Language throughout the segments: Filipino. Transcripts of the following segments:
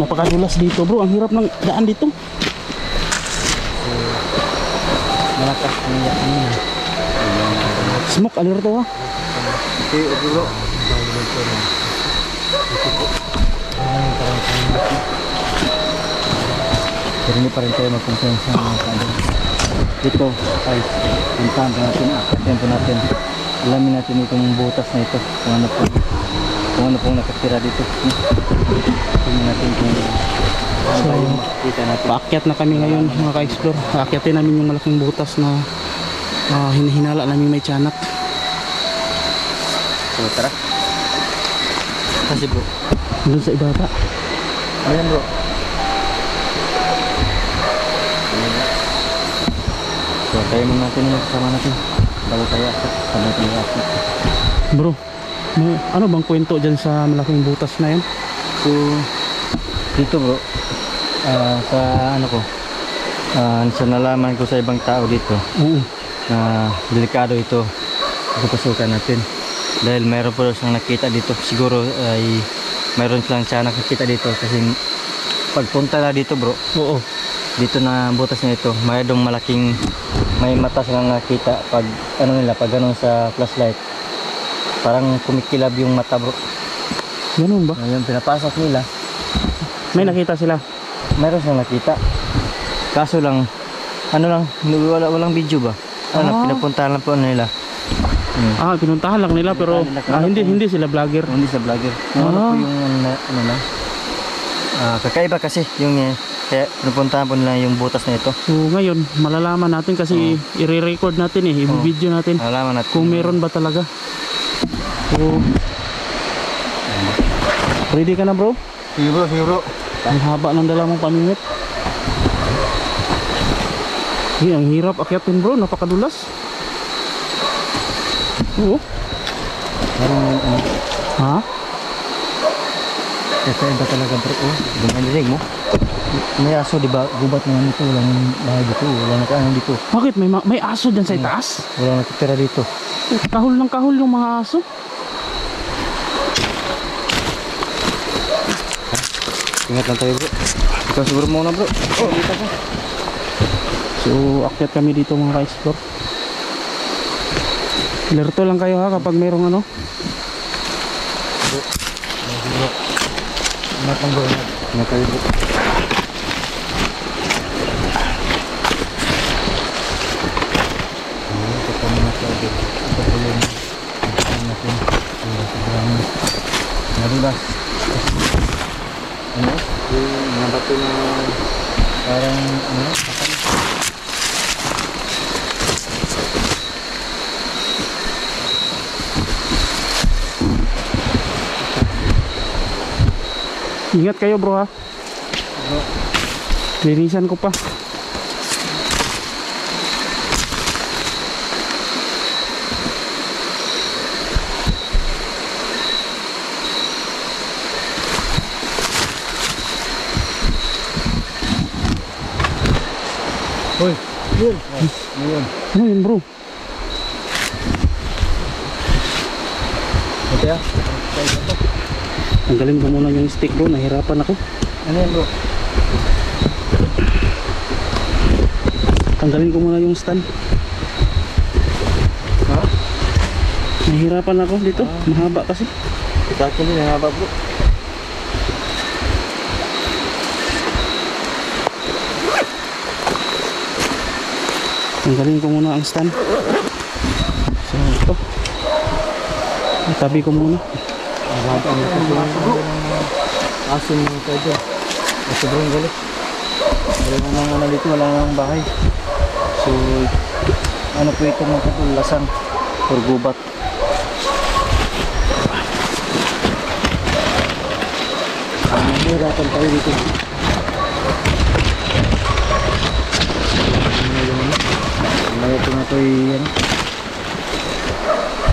Napakadulas dito bro. Ang hirap ng daan dito. Malakas niya kanina. Smoke, alerto ha. Okay, bro. Pero hindi pa rin tayo magkumpiyansa mga kadol. Dito, guys, puntahan natin, akyatin po natin. Alamin natin itong butas na ito, kung ano po, kung ano pong nakatira dito. Tingnan natin kung ano natin. Paakyat na kami ngayon mga ka-explore. Aakyatin namin yung malaking butas na ah, hinahinala namin may tiyanak. So, tara. Kasi bro, Doon sa ibaba. ayan bro. So, tayo muna natin yung kasama natin. Bago tayo akit, sabay tayo akit. Bro, may, ano bang kwento dyan sa malaking butas na yan? So, dito bro, ah, sa ano ko, ah, sa nalaman ko sa ibang tao dito, Oo. na delikado ito pupasukan natin. Dahil mayroon po siyang nakita dito, siguro ay mayroon silang siya nakikita dito kasi pagpunta na dito bro, Oo. dito na butas na ito, mayroong malaking may mata silang nakita pag ano nila, pag ganun sa flashlight. Parang kumikilab yung mata bro. Ganun ba? Yung pinapasok nila, May nakita sila. Meron siyang nakita. Kaso lang, ano lang, wala, walang video ba? Ano, Ah. pinapuntahan lang po nila. Hmm. Ah, pinuntahan lang nila pero ah, hindi hindi sila vlogger. Hindi sa vlogger. Ano Ah. po yung ano, na- ano lang. Ah, kakaiba kasi yung eh, kaya pinupuntahan po nila yung butas na ito. So ngayon, malalaman natin kasi i-re-record natin eh, i-video natin Alaman natin. kung meron ba talaga. So, ready ka na bro? Sige bro, sige bro. Ang haba ng dala mong pamimit. Eh, ang hirap akyatin bro, napakadulas. Oo. Parang ano, Ha? kakaiba talaga bro. Oh, dumadinig mo. May aso, di ba? Gubat naman ito. Walang bahay dito. Walang nakaano dito. Bakit may ma- may aso dyan sa itaas? Walang nakitira dito. Kahol ng kahol yung mga aso. Ingat lang tayo bro. Ikaw siguro muna bro. Oh, dito ko. So, akyat kami dito mga ka-explore. Alerto lang kayo ha kapag mayroong ano. Ingat lang bro. Ingat. Tayo bro. Ingat kayo bro ha. Linisan ko pa. Hoy! Yun! Yun! Yun bro? Ito ya? Tanggalin ko muna yung stick bro. Nahirapan ako. Ano yan bro? Tanggalin ko muna yung stand. Ha? Nahirapan ako dito. Mahaba kasi. Sa akin din, ang haba bro. Tanggalin ko muna ang stand. So ito. Itabi ko muna. Ang haba ang aso bro. Aso mo tayo dyan. Aso bro ang galit. Wala na nang ano dito, wala nang bahay. So, ano po ito mga katulasan? Or gubat. Nahirapan tayo dito. Ano ito na ito yan?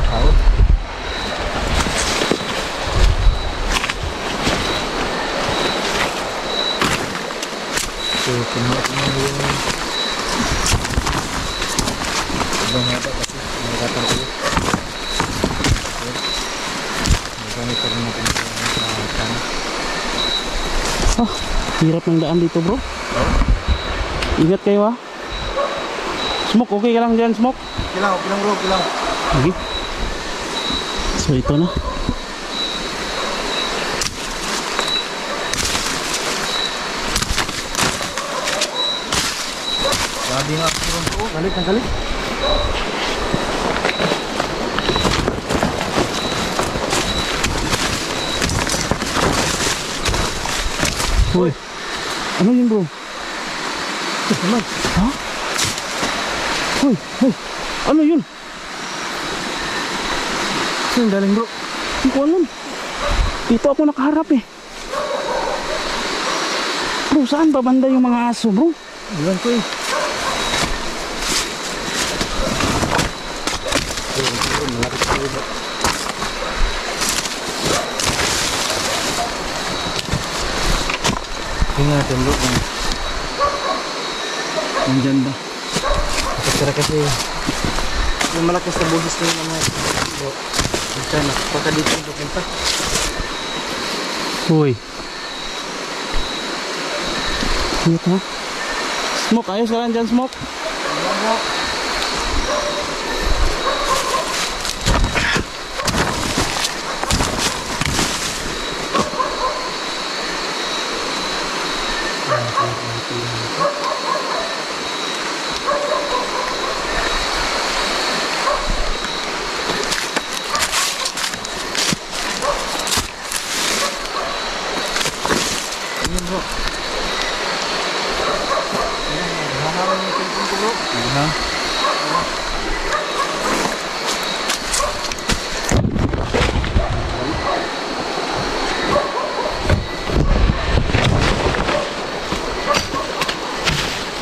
Tao. So, kumuha ko na yung ibang haba kasi nahirapan tayo. So, magamit pa rin natin sa sana. Ah, hirap ng daan dito bro. Ingat kayo ha. Smoke, okay ka lang dyan, Smoke? Kilang, kilang bro, kilang. Sige. So ito na. Grabe nga bro. Oh, galit, ang galit. Hoy. Ano yun bro? Naman. Ha? Hoy, hoy. Ano yun? Saan galing bro? Hindi ko alam. Dito ako nakaharap eh. Bro, saan ba banda yung mga aso bro? Iwan ko eh. Tingnan natin bro kung nandyan ba. Kasi kasi yung malakas na boses na yung mga bro. Basta na, pagka dito yung pupunta. Hoy. Ingat ha. Smoke, ayos ka lang dyan, Smoke. Ayun bro. Hahawan yung cellphone ko bro. Ha?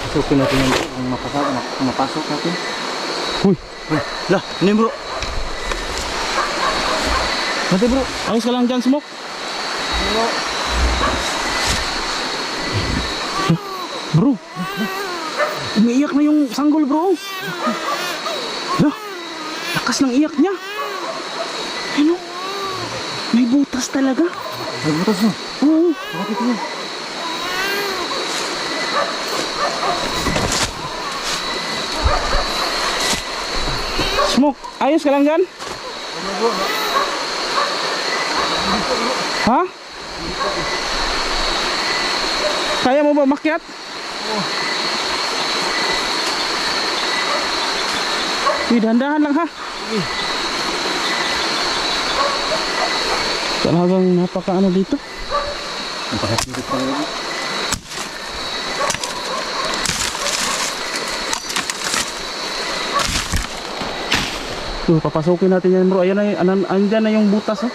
Pasukin natin yung. Kung mapasok, mapasok natin. Uy, Uy, lah, ano yun bro? Mati bro. ayos ka lang dyan, Smoke. Bro. Bro, umiiyak na yung sanggol, bro. Lah, lakas ng iyak niya. Ano? May butas talaga. Nagbutas mo. Oo. Bakit yun? Smoke, ayos ka lang dyan? Ha? Kaya mo ba makyat? Uy, dahan-dahan lang ha. Talagang napaka ano dito. Napakasirit talaga. So, papasukin natin yan bro. Ayan anan, andyan na yung butas. Oh.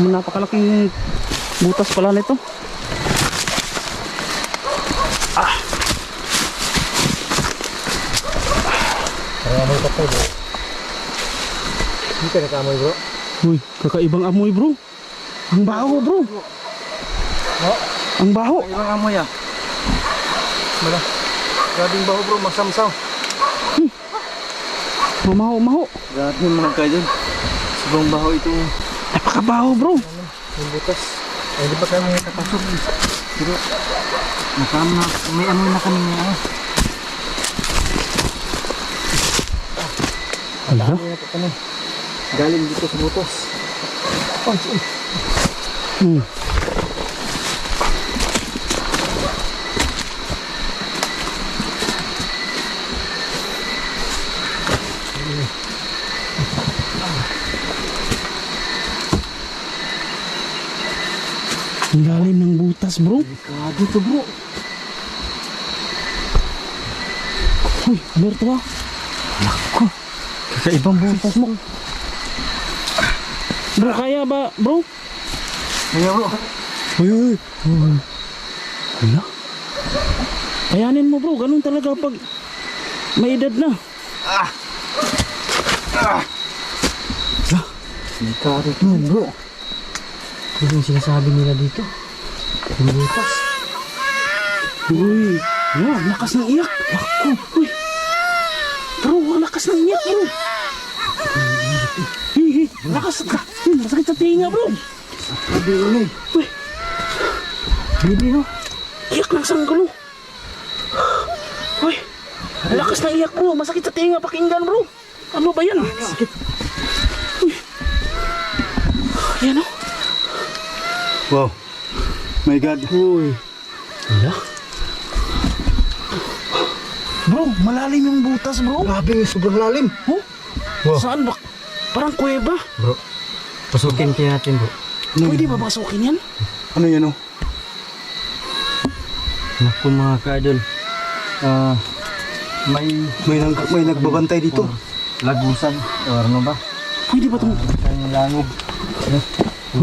Napakalaking butas pala nito. Amoy ka bro. Hindi ka nakamoy bro. Uy, kakaibang amoy bro. Ang baho bro. No? Ang baho. Ang ibang amoy ah. Mala. Grabing baho bro, masamsaw. Mamaho-maho. Grabe yung mga kayo. Sobrang baho ito. Napakabaho bro. Yung butas. Ay, di ba kami nakapasok? Pero, nakama, may amoy na kami nga. Ala. Amoy na po kami. Galing dito sa butas. Punch in. Hmm. Ang lalim ng butas bro. To bro. Uy, alerto ah. Nako. Kakaibang butas mo. Bro, kaya ba bro? Kaya bro. Uy, uy. Ano? Kayanin mo bro, ganun talaga pag may edad na. May karit mo bro. Ano yung sinasabi nila dito? Yung butas. Uy, ang lakas ng iyak. Ako, uy. Lakas ng iyak bro. Lakas ka. Masakit sa tinga bro. Sabi ulit. Uy. Bibi oh. Iyak ng sanggol. oh. Uy, lakas ng iyak bro. Masakit sa tinga pakinggan bro. Ano ba yan? Sakit. Uy. Yan oh. Wow. My God. Uy. Wala. Bro, malalim yung butas bro. Grabe, sobrang lalim. Oh? Wow. Saan ba? Parang kuweba. Bro. Pasukin kaya natin bro. Pwede ba basukin yan? Ano yan oh? Naku mga ka-idol. Ah, may May, nag may nagbabantay dito. lagusan o ano ba? Pwede ba itong... Kayong langob. Ano?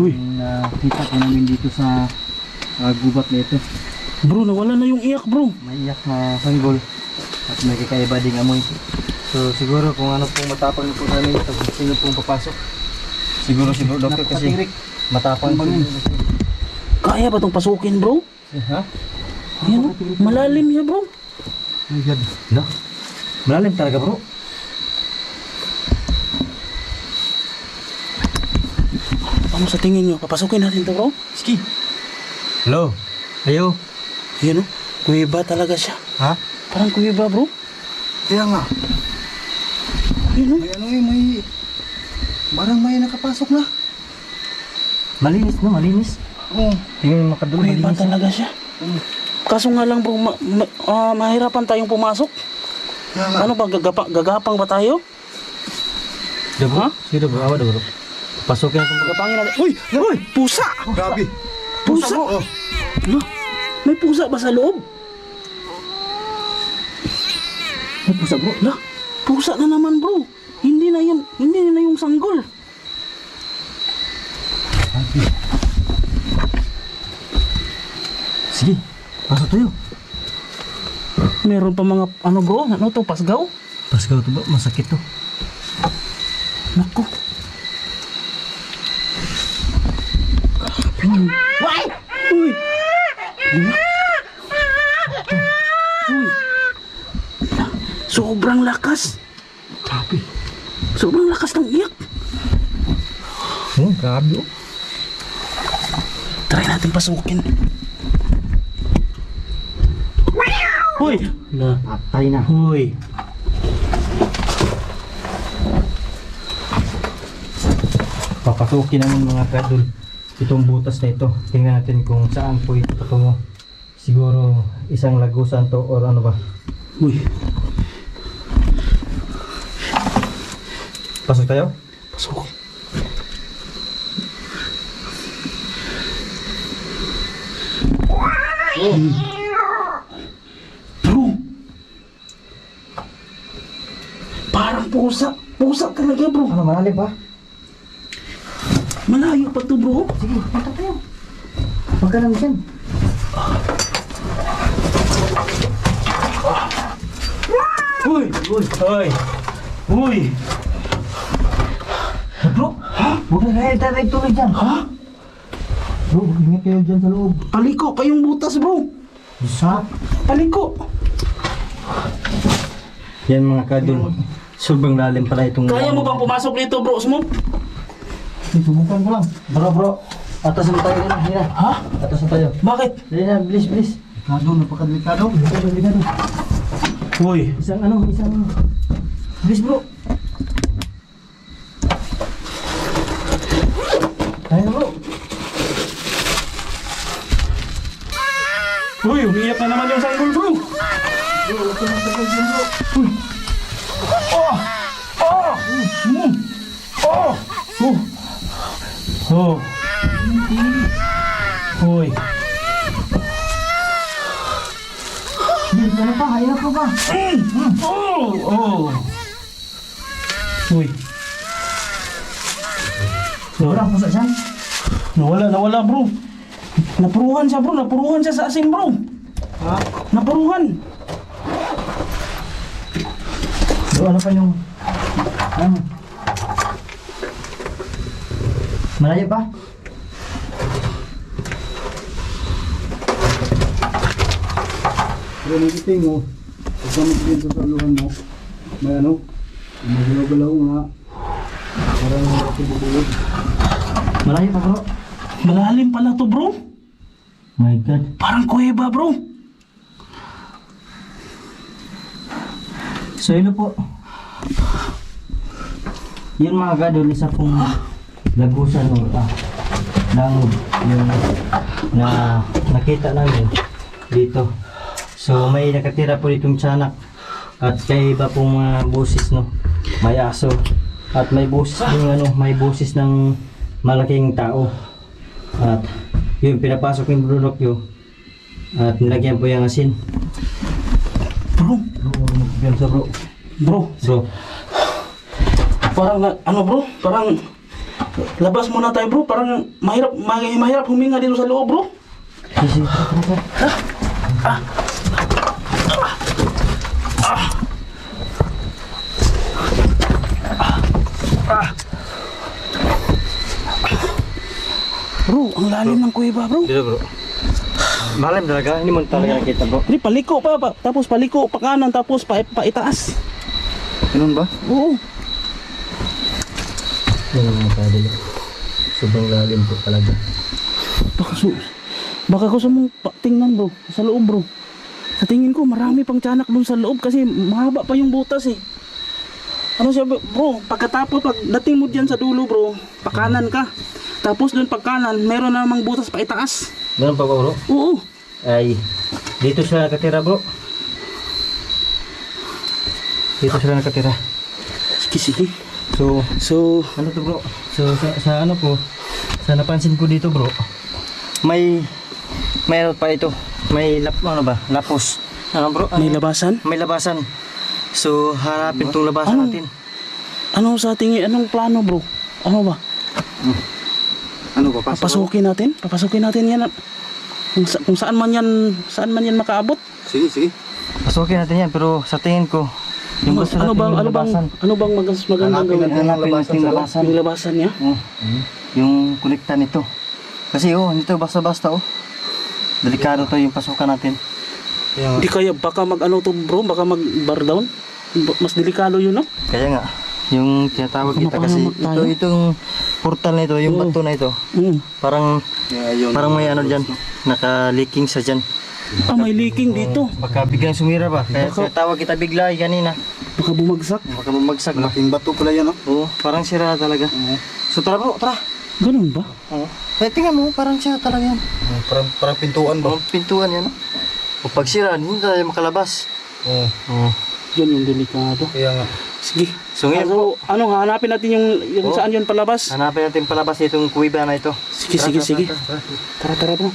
Uy. Yung nakita ko namin dito sa ah, gubat na ito. Bro, nawala na yung iyak bro. May iyak na sanggol at may kakaiba ding amoy. So siguro kung ano pong matapang po namin kung sino pong papasok. Siguro siguro doktor kasi matapang po. Kaya ba itong pasukin bro? Ha? Yan oh. Malalim siya bro. My God. No? Malalim talaga bro. Ano sa tingin nyo? Papasukin natin to bro? Ski. Hello. Ayo. Yan oh. Kuweba talaga siya. Ha? Parang kuweba bro. Kaya nga. Oh. May ano eh, may... Parang may nakapasok na. Malinis no, malinis. Oo. Tingnan mo makadulo, Kuweba malinis. talaga siya. Kaso nga lang bro, ma- ma- ah, mahirapan tayong pumasok. Kaya nga. Ano ba, gagapa- gagapang ba tayo? Dago? Ha? Sino bro? Awa bro. Pasukin natin. Gagapangin natin. Uy! Uy! Pusa! Grabe. Pusa! mo. Oh. Ano? May pusa ba sa loob? May pusa bro. La, pusa na naman bro. Hindi na yun, hindi na yung sanggol. Sige. Pasok tayo. Meron pa mga, ano bro, ano to, pasgaw? Pasgaw to bro. Masakit to. Naku. Hmm. Why? Uy! Ano? Uy! Sobrang lakas. Grabe. Sobrang lakas ng iyak. Oh, grabe oh. Try natin pasukin. Hoy! Na. Atay na. Hoy! Papasukin namin mga kadol itong butas na ito. Tingnan natin kung saan po ito patungo. Siguro isang lagusan to or ano ba. Uy! Pasok tayo? Pasok. Bro! Parang pusa. Pusa talaga bro. Ano, malalim ba? Malayo pa to bro. Sige, punta tayo. Huwag ka lang dyan. Uy! Uy! Uy! Uy! Huwag na kaya tayo tuloy dyan. Ha? Bro, ingat kayo dyan sa loob. Paliko kayong butas bro. Ha? Paliko. Yan mga kadol. Sobrang lalim pala itong... Kaya mo bang pumasok dito bro? Smoke? Subukan ko lang. Bro, bro. Atas na tayo na. Hina. Ha? Atas na tayo. Bakit? Dali na, bilis, bilis. Delikado, napakadelikado. Delikado, delikado. Uy! Isang ano, isang... Bilis bro. Tayo bro. Uy! Umiiyak na naman yung sanggol bro. Uy! Oh! Oh! Mm. Oh! Oh! Oh! Uy! Na pa, hayap pa ba? Oh! Oh! Uy! Sobrang pusa dyan. Nawala, nawala bro. Napuruhan siya bro, napuruhan siya sa asin bro. Ha? Napuruhan. Bro, ano pa yung... Ano? Malayo pa? Pero nagiting mo. Pag gamit dito sa aluhan mo. May ano. Magalaw-galaw nga. Parang nakatubulog. Malayo pa bro. Malalim pala to bro. My God. Parang kuweba bro. So yun po. Yun mga gadol, isa pong lagusan o ah, langod yung na nakita namin dito. So may nakatira po ditong tiyanak at kay iba pong mga busis no. May aso at may busis ng ano, may busis ng malaking tao. At yun pinapasok yung produkyo at nilagyan po yung asin. Bro, Bro, sa bro. bro. Bro, Parang ano bro, parang labas muna tayo bro. Parang mahirap, ma- mahirap huminga dito sa loob bro. Sisi, tara, tara, tara. Bro, ang lalim ng kuweba bro. Dito bro. Malam talaga, hindi mo talaga nakita bro. Hindi, paliko pa, pa, tapos paliko pa kanan, tapos pa, paitaas. Ganun ba? Oo. Yan ang mga kadalo. Sobrang lalim po talaga. Baka, su baka gusto mong pa- tingnan bro, sa loob bro. Sa tingin ko, marami pang tiyanak dun sa loob kasi mahaba pa yung butas eh. Ano siya bro, pagkatapos, pag dating mo dyan sa dulo bro, pakanan ka. Tapos dun pagkanan, meron na namang butas pa itaas. Meron pa ba bro? Oo. Ay, dito sila nakatira bro. Dito sila nakatira. Sige, sige. So, So, ano to bro? So, sa, sa ano po, sa napansin ko dito bro, may, mayroon pa ito. May lap, ano ba? Lapos. Ano bro? may Ano? labasan. May labasan. So, hanapin tong labasan Ano? natin. Ano sa tingin, anong plano bro? Ano ba? Ano ba? Pasok? Papasukin natin? Papasukin natin yan. Kung, sa- kung saan man yan, saan man yan makaabot. Sige, sige. Pasukin natin yan, pero sa tingin ko, yung Ano, gusto ano natin bang, yung ano bang, ano bang mag magandang gawin? natin. Hanapin natin yung labasan. Yung labasan niya? Oh, yung kolekta nito. Kasi oh, nito basta-basta oh. Delikado to yung pasukan natin. Kaya, Hindi kaya baka mag ano to bro, baka mag bar down. Mas delikado yun no? kaya nga, yung tinatawag Baka kita kasi ito, itong portal na ito, yung bato na ito, Mm. parang Yeah, parang may ano dyan, naka-leaking sa dyan. Ah, may leaking dito. Baka biglang sumira ba? Kaya Baka- tinatawag kita bigla eh, kanina. Baka bumagsak. Baka bumagsak ba? Malaking bato pala yan, oh. Oo, parang sira talaga. So tara bro, tara. Ganun ba? Oo. Kaya tingnan mo, parang sira talaga yan. Parang, parang pintuan ba? Ang pintuan yan. O pag sira, hindi tayo makalabas. Oo. Oo. Yan yung delikado. Kaya nga. Sige. So ngayon po, So, ano, hanapin natin yung, yung Oh. saan yun palabas. hanapin natin palabas itong kuwiba na ito. Sige, Tara, sige, tara, sige. tara, tara. Tara, tara bro.